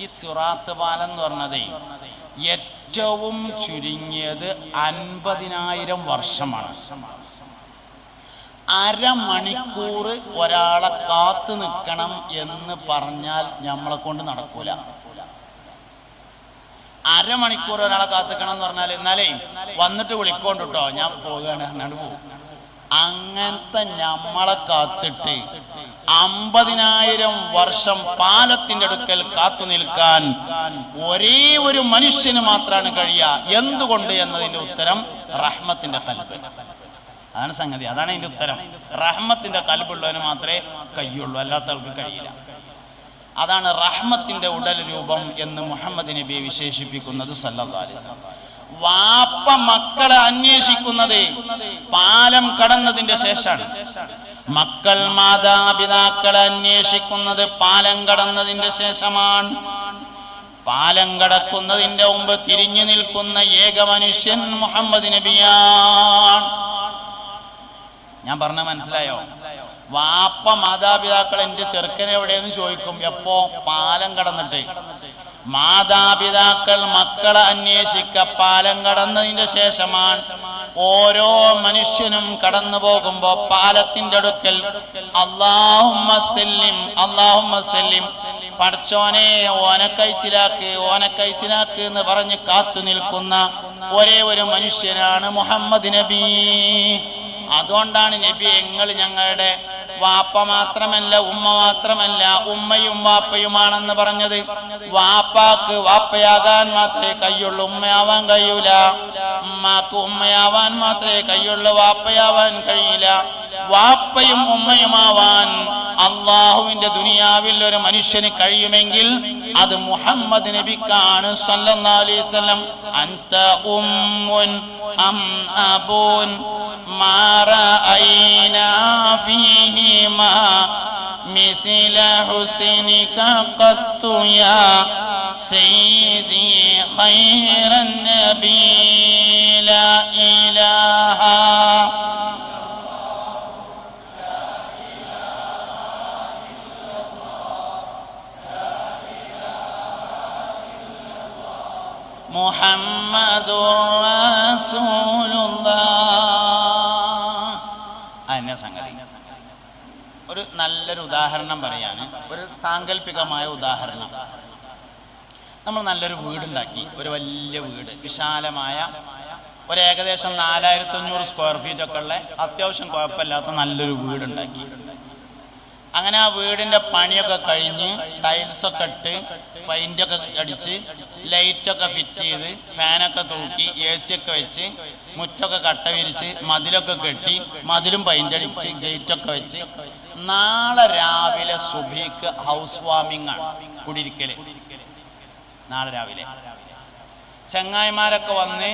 ഈ സുറാത്ത് പാലം എന്ന് പറഞ്ഞതേ ഏറ്റവും ചുരുങ്ങിയത് അൻപതിനായിരം വർഷമാണ്. അരമണിക്കൂർ ഒരാളെ കാത്തു നിൽക്കണം എന്ന് പറഞ്ഞാൽ നമ്മളെ കൊണ്ട് നടക്കൂല. അരമണിക്കൂർ ഒരാളെ കാത്തുക്കണം എന്ന് പറഞ്ഞാൽ എന്നാലേ വന്നിട്ട് വിളിക്കോണ്ട് ഞാൻ പോവുകയാണ് അങ്ങനത്തെ ഞമ്മളെ കാത്തിട്ട് അമ്പതിനായിരം വർഷം പാലത്തിന്റെ അടുക്കൽ കാത്തു നിൽക്കാൻ ഒരേ ഒരു മനുഷ്യന് മാത്രമാണ് കഴിയുക. എന്തുകൊണ്ട് എന്നതിന്റെ ഉത്തരം റഹ്മത്തിന്റെ കൽപ്പ് അതാണ് സംഗതി. അതാണ് അതിന്റെ ഉത്തരം. റഹ്മത്തിന്റെ കൽപ്പുള്ളവന് മാത്രമേ കഴിയുള്ളൂ. അല്ലാത്ത ആൾക്ക് കഴിയില്ല. അതാണ് റഹ്മത്തിന്റെ ഉടൽ രൂപം എന്ന് മുഹമ്മദ് നബി വിശേഷിപ്പിക്കുന്നത് സല്ലല്ലാഹു വാപ്പ മക്കളെ അന്വേഷിക്കുന്നത് പാലം കടന്നതിന്റെ ശേഷമാണ്. മക്കൾ മാതാപിതാക്കളെ അന്വേഷിക്കുന്നത് പാലം കടന്നതിന്റെ ശേഷമാണ്. പാലം കടക്കുന്നതിന്റെ മുമ്പ് തിരിഞ്ഞു നിൽക്കുന്ന ഏക മനുഷ്യൻ മുഹമ്മദ് നബിയാണ്. ഞാൻ പറഞ്ഞ മനസ്സിലായോ? വാപ്പ മാതാപിതാക്കൾ എന്റെ ചെറുക്കൻ എവിടെയെന്ന് ചോദിക്കും എപ്പോ പാലം കടന്നിട്ട്? മാതാപിതാക്കൾ മക്കളെ അന്വേഷിക്ക പാലം കടന്നതിന്റെ ശേഷമാണ്. ഓരോ മനുഷ്യനും കടന്നു പോകുമ്പോ പാലത്തിന്റെ അടുക്കൽ അള്ളാഹുമ്മ അള്ളാഹുമ്മ പഠിച്ചോനെ ഓനക്കഴിച്ചിലാക്ക് ഓനക്കഴിച്ചിലാക്ക് എന്ന് പറഞ്ഞ് കാത്തു നിൽക്കുന്ന ഒരേ ഒരു മനുഷ്യനാണ് മുഹമ്മദ് നബി. അതുകൊണ്ടാണ് നബി ഞങ്ങൾ ഞങ്ങളുടെ വാപ്പ മാത്രമല്ല ഉമ്മ മാത്രമല്ല ഉമ്മയും വാപ്പയുമാണെന്ന് പറഞ്ഞത്. വാപ്പാക്ക് വാപ്പയാകാൻ മാത്രമേ കയ്യുള്ളൂ ഉമ്മയാവാൻ കഴിയൂല. ഉമ്മാക്ക് ഉമ്മയാവാൻ മാത്രമേ കയ്യുള്ളൂ വാപ്പയാവാൻ കഴിയില്ല. വാപ്പയും ഉമ്മയുമാവാൻ അള്ളാഹുവിന്റെ ദുനിയാവിൽ ഒരു മനുഷ്യന് കഴിയുമെങ്കിൽ അത് മുഹമ്മദ് നബിക്കാണ് സല്ലല്ലാഹു അലൈഹി വസല്ലം. ഉമ്മുൻ അം അബൂൻ. ما رأينا فيهما مثل حسنك قط يا سيدي خير النبي لا إله محمد رسول പറഞ്ഞ സംഗതി. ഒരു നല്ലൊരു ഉദാഹരണം പറയാൻ ഒരു സാങ്കല്പികമായ ഉദാഹരണം. നമ്മൾ നല്ലൊരു വീടുണ്ടാക്കി. ഒരു വലിയ വീട്. വിശാലമായ ഒരു ഏകദേശം നാലായിരത്തി അഞ്ഞൂറ് സ്ക്വയർ ഫീറ്റ് ഒക്കെ ഉള്ള അത്യാവശ്യം കുഴപ്പമില്ലാത്ത നല്ലൊരു വീടുണ്ടാക്കി. അങ്ങനെ ആ വീടിന്റെ പണിയൊക്കെ കഴിഞ്ഞ് ടൈൽസൊക്കെ ഇട്ട് പെയിന്റ് ഒക്കെ അടിച്ച് ലൈറ്റ് ഒക്കെ ഫിറ്റ് ചെയ്ത് ഫാനൊക്കെ തൂക്കി എ സി ഒക്കെ വെച്ച് മുറ്റൊക്കെ കട്ട വിരിച്ച് മതിലൊക്കെ കെട്ടി മതിലും പെയിന്റ് അടിച്ച് ഗേറ്റ് ഒക്കെ വെച്ച് നാളെ രാവിലെ സുബീക്ക് ഹൗസ് വാമിംഗ് ആണ് കുടിയിരിക്കൽ. നാളെ രാവിലെ. ചങ്ങായിമാരൊക്കെ വന്ന്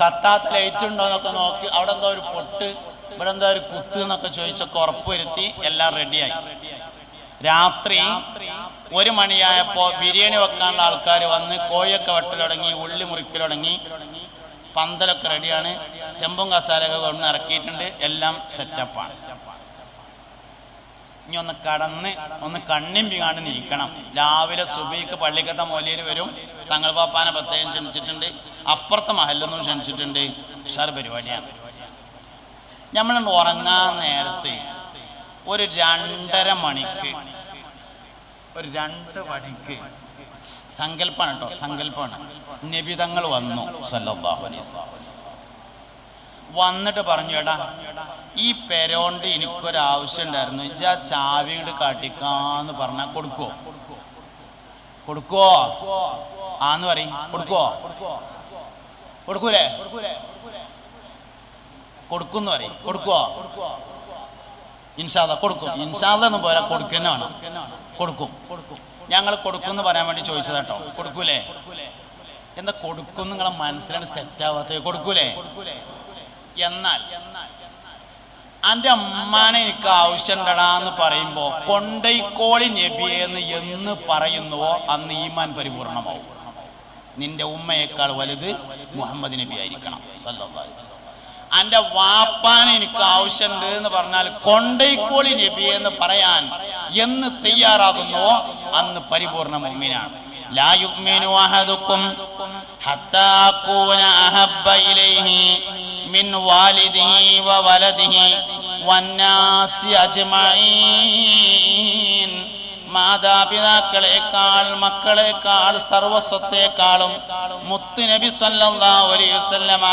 കത്താത്ത ലൈറ്റ് ഉണ്ടോ എന്നൊക്കെ നോക്കി അവിടെ എന്തോ ഒരു പൊട്ട് ഇവിടെ എന്താ ഒരു കുത്ത് എന്നൊക്കെ ചോദിച്ചൊക്കെ ഉറപ്പുവരുത്തി എല്ലാം റെഡിയായി. രാത്രി ഒരു മണിയായപ്പോ ബിരിയാണി വെക്കാനുള്ള ആൾക്കാർ വന്ന് കോഴിയൊക്കെ വെട്ടലുടങ്ങി ഉള്ളി മുറിക്കലുടങ്ങി പന്തലൊക്കെ റെഡിയാണ്. ചെമ്പും കസാലൊക്കെ കൊണ്ട് ഇറക്കിയിട്ടുണ്ട്. എല്ലാം സെറ്റപ്പാണ്. ഇനി ഒന്ന് കടന്ന് ഒന്ന് കണ്ണിമ്പി കാണി നിൽക്കണം. രാവിലെ സുബൈക്ക് പള്ളിക്കത്തെ മൊലിയിൽ വരും. തങ്ങൾ പാപ്പാനെ പ്രത്യേകം ക്ഷണിച്ചിട്ടുണ്ട്. അപ്പുറത്തെ മഹലൊന്നും ക്ഷണിച്ചിട്ടുണ്ട്. ഉഷാർ പരിപാടിയാണ്. നമ്മളുണ്ട് ഉറങ്ങാൻ നേരത്തെ ഒരു രണ്ടര മണിക്ക് ഒരു രണ്ട് മണിക്ക് സങ്കല്പമാണ് കേട്ടോ സങ്കല്പമാണ് നബിതങ്ങൾ വന്നു വസല്ലം. വന്നിട്ട് പറഞ്ഞു ചേട്ടാ ഈ പെരോണ്ട് എനിക്കൊരാവശ്യം ഉണ്ടായിരുന്നു ഇജാ ആ ചാവി കൊണ്ട് കാട്ടിക്കാന്ന് പറഞ്ഞാൽ കൊടുക്കോ? കൊടുക്കോ? ആന്ന് പറയും കൊടുക്കോ? കൊടുക്കൂലേ? കൊടുക്കുന്നു പറയും. കൊടുക്കുവോ? ഇൻഷാദ കൊടുക്കും. ഇൻഷാദ എന്ന് പോരാ കൊടുക്കുന്ന വേണം കൊടുക്കും. ഞങ്ങൾ കൊടുക്കും എന്ന് പറയാൻ വേണ്ടി ചോദിച്ചത് കേട്ടോ. കൊടുക്കൂലേ? എന്താ കൊടുക്കും നിങ്ങളെ മനസ്സിലാണ് സെറ്റ് ആവാത്ത കൊടുക്കൂലേ? എന്നാൽ അന്റെ അമ്മാനെ എനിക്ക് ആവശ്യമുണ്ടടാ എന്ന് പറയുമ്പോ കൊണ്ടൈക്കോളി നബിയെന്ന് എന്ന് പറയുന്നുവോ അന്ന് ഈമാൻ പരിപൂർണമാവും. നിന്റെ ഉമ്മയേക്കാൾ വലുത് മുഹമ്മദ് നബി ആയിരിക്കണം വസല്ലം. അന്റെ വാപ്പാനെ എനിക്ക് ആവശ്യമുണ്ട് എന്ന് പറഞ്ഞാൽ കൊണ്ടൈക്കോളി നബി എന്ന് പറയാൻ എന്ന് തയ്യാറാകുന്നു. അന്ന് പരിപൂർണ മുമ്മിനാണ് അജ്മഈൻ. മാതാപിതാക്കളെക്കാൾ മക്കളെക്കാൾ സർവസ്വത്തെക്കാളും മുത്തുനബി വസല്ലമ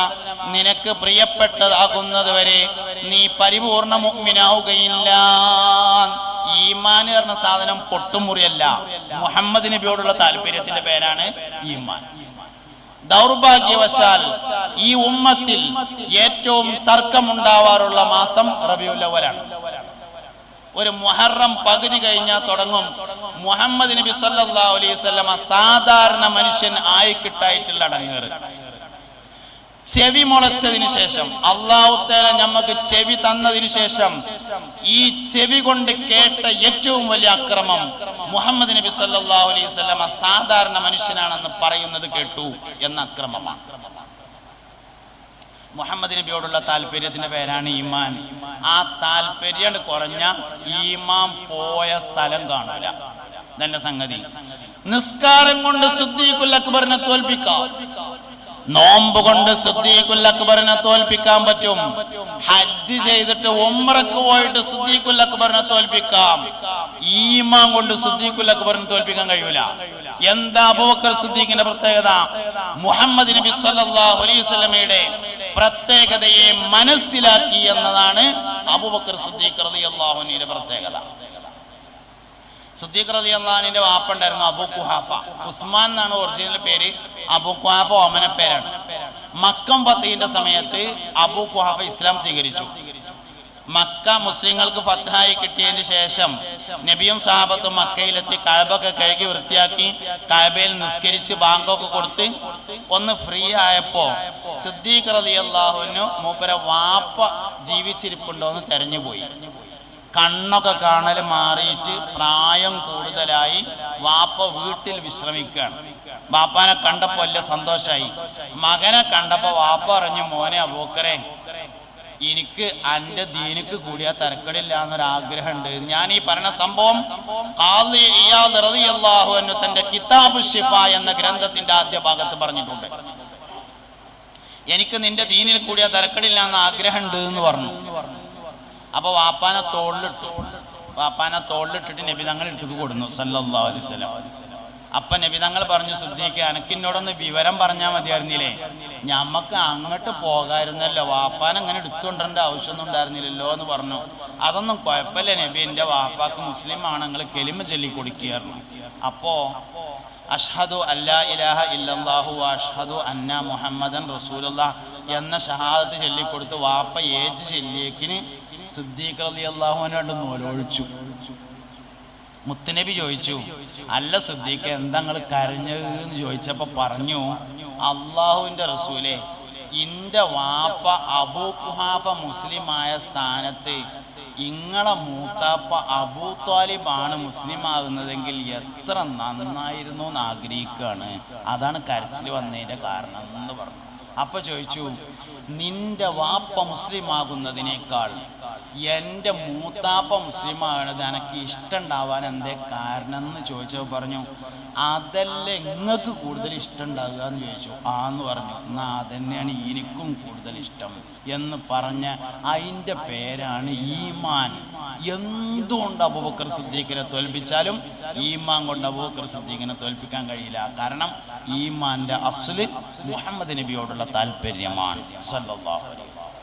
നിനക്ക് പ്രിയപ്പെട്ടതാകുന്നത് വരെ നീ പരിപൂർണ മുഗ്മിനാവുകയില്ല. ഈമാൻ എന്ന സാധനം പൊട്ടുമുറിയല്ല. മുഹമ്മദ് നബിയോടുള്ള താല്പര്യത്തിന്റെ പേരാണ് ഈമാൻ. ദൗർഭാഗ്യവശാൽ ഈ ഉമ്മത്തിൽ ഏറ്റവും തർക്കമുണ്ടാവാറുള്ള മാസം റബിയുൽ അവലാണ് ഒരു മുഹറം പകുതി കഴിഞ്ഞാൽ തുടങ്ങും. മുഹമ്മദ് നബി അലൈഹി സാധാരണ മനുഷ്യൻ ആയിക്കിട്ടായിട്ടുള്ള അടങ്ങേറ്. ചെവി മുളച്ചതിന് ശേഷം അള്ളാഹുത്തേല നമുക്ക് ചെവി തന്നതിന് ശേഷം ഈ ചെവി കൊണ്ട് കേട്ട ഏറ്റവും വലിയ അക്രമം മുഹമ്മദ് നബി സല്ലാ അലൈഹി വസല്ലമ സാധാരണ മനുഷ്യനാണെന്ന് പറയുന്നത് കേട്ടു എന്ന അക്രമമാണ്. മുഹമ്മദ് നബിയോടുള്ള താല്പര്യത്തിന്റെ പേരാണ് ഈമാൻ. ആ താല്പര്യം കുറഞ്ഞ ഈമാൻ പോയ സ്ഥലം കാണൂല. ഇതന്നെ സംഗതി. നിസ്കാരം കൊണ്ട് സുദ്ദീഖുൽ അക്ബറിനെ തോൽപ്പിക്കാം. നോമ്പ് കൊണ്ട് സുദ്ദീഖുൽ അക്ബറിനെ തോൽപ്പിക്കാൻ പറ്റും. ഹജ്ജ് ചെയ്തിട്ട് ഉമ്രക്ക് പോയിട്ട് സുദ്ദീഖുൽ അക്ബറിനെ തോൽപ്പിക്കാം. ഈമാൻ കൊണ്ട് സുദ്ദീഖുൽ അക്ബറിനെ തോൽപ്പിക്കാൻ കഴിയൂല. എന്താ അബൂബക്കർ സിദ്ദീഖിന്റെ പ്രത്യേകത? മുഹമ്മദ് നബി സല്ലല്ലാഹു അലൈഹി വസല്ലമയുടെ പ്രത്യേകതയെ മനസ്സിലാക്കി എന്നതാണ് അബുബക്കർ സിദ്ദീഖ് റളിയല്ലാഹു അള്ളാഹുനിയുടെ പ്രത്യേകത. സിദ്ദീഖ് അള്ളാഹുനിന്റെ വാപ്പുണ്ടായിരുന്നു അബു കുഹാഫ ഉസ്മാൻ എന്നാണ് ഒറിജിനൽ പേര്. അബു കുഹാഫ ഓമന പേരാണ് മക്കം പത്തിന്റെ സമയത്ത് അബു കുഹാഫ ഇസ്ലാം സ്വീകരിച്ചു. മക്ക മുസ്ലിങ്ങൾക്ക് ഫത്തായി കിട്ടിയതിന് ശേഷം നബിയും സാഹബത്തും മക്കയിലെത്തി കഴബൊക്കെ കഴുകി വൃത്തിയാക്കി കഴബയിൽ നിസ്കരിച്ച് ബാങ്കൊക്കെ കൊടുത്ത് ഒന്ന് ഫ്രീ ആയപ്പോ സിദ്ദീഖ് റളിയല്ലാഹുവിനു മൂപ്പര വാപ്പ ജീവിച്ചിരിപ്പുണ്ടോ എന്ന് തെരഞ്ഞുപോയി കണ്ണൊക്കെ കാണൽ മാറിയിട്ട് പ്രായം കൂടുതലായി വാപ്പ വീട്ടിൽ വിശ്രമിക്കുകയാണ് വാപ്പാനെ കണ്ടപ്പോ അല്ല സന്തോഷായി. മകനെ കണ്ടപ്പോ വാപ്പ പറഞ്ഞു മോനെ അബൂക്കരെ എനിക്ക് അന്റെ ദീനിക്ക് കൂടിയ തരക്കടില്ല എന്നൊരാഗ്രഹം ഉണ്ട് ഞാൻ ഈ പറഞ്ഞ സംഭവം തന്റെ കിതാബ് ഷിഫ എന്ന ഗ്രന്ഥത്തിന്റെ ആദ്യ ഭാഗത്ത് പറഞ്ഞിട്ടുണ്ട്. എനിക്ക് നിന്റെ ദീനിൽ കൂടിയ തരക്കടില്ല ആഗ്രഹം ഉണ്ട് എന്ന് പറഞ്ഞു. അപ്പൊ വാപ്പാനെ തോളിലിട്ടു. വാപ്പാനെ തോളിലിട്ടിട്ട് നബി തങ്ങൾ എടുത്തു കൊടുന്നു. സല്ലാ അലൈഹി വസല്ലം. അപ്പൊ നബി തങ്ങൾ പറഞ്ഞു ശ്രദ്ധിക്കുക എനക്കിന്നോടൊന്ന് വിവരം പറഞ്ഞാൽ മതിയായിരുന്നില്ലേ? ഞമ്മക്ക് അങ്ങോട്ട് പോകായിരുന്നല്ലോ. വാപ്പാൻ അങ്ങനെ എടുത്തുകൊണ്ടേണ്ട ആവശ്യമൊന്നും ഉണ്ടായിരുന്നില്ലല്ലോ എന്ന് പറഞ്ഞു. അതൊന്നും കുഴപ്പമില്ല നബി. എന്റെ വാപ്പാക്ക് മുസ്ലിം ആണ്. നിങ്ങൾ കെലിമ ചൊല്ലി കൊടുക്കുകയായിരുന്നു. അപ്പോ അഷ്ഹദു അല്ലാ ഇലാഹ ഇല്ലല്ലാഹു അഷ്ഹദു അന്ന മുഹമ്മദൻ റസൂലുള്ളാഹ് എന്ന ഷഹാദത്ത് ചൊല്ലിക്കൊടുത്ത് വാപ്പ ഏറ്റ് ചൊല്ലിയേക്കിന് സിദ്ദീഖ് റളിയല്ലാഹു അൻഹു നോലൊഴിച്ചു മുത്തുനബി ചോദിച്ചു അല്ല സിദ്ദീഖ് എന്താ നിങ്ങൾ എന്ന് ചോദിച്ചപ്പോ പറഞ്ഞു അള്ളാഹുവിന്റെ റസൂലെ ഇന്റെ വാപ്പ അബൂ കുഹാഫ മുസ്ലിമായ സ്ഥാനത്ത് ഇങ്ങളെ മൂത്താപ്പ അബൂ ത്വാലിബാണ് മുസ്ലിം ആകുന്നതെങ്കിൽ എത്ര നന്നായിരുന്നു എന്ന് ആഗ്രഹിക്കുകയാണ് അതാണ് കരച്ചിൽ വന്നതിന്റെ കാരണം എന്ന് പറഞ്ഞു. അപ്പൊ ചോദിച്ചു നിന്റെ വാപ്പ മുസ്ലിം ആകുന്നതിനേക്കാൾ എന്റെ മൂത്താപ്പ മുസ്ലിം ആകണത് എനിക്ക് ഇഷ്ടമുണ്ടാവാൻ എന്തേ കാരണം എന്ന് ചോദിച്ചപ്പോൾ പറഞ്ഞു അതല്ല നിങ്ങൾക്ക് കൂടുതൽ ഇഷ്ടം ഉണ്ടാകുക എന്ന് ചോദിച്ചു. ആന്ന് പറഞ്ഞു. എന്നാ അതന്നെയാണ് എനിക്കും കൂടുതൽ ഇഷ്ടം. എന്ന് പറഞ്ഞ അതിന്റെ പേരാണ് ഈമാൻ. എന്തുകൊണ്ട് അബൂബക്കർ സിദ്ദീഖിനെ തോൽപ്പിച്ചാലും ഈമാൻ കൊണ്ട് അബൂബക്കർ സിദ്ദീഖിനെ തോൽപ്പിക്കാൻ കഴിയില്ല. കാരണം ഈമാന്റെ അസ്ല് മുഹമ്മദ് നബിയോടുള്ള താല്പര്യമാണ്. സല്ലല്ലാഹു അലൈഹി വസല്ലം.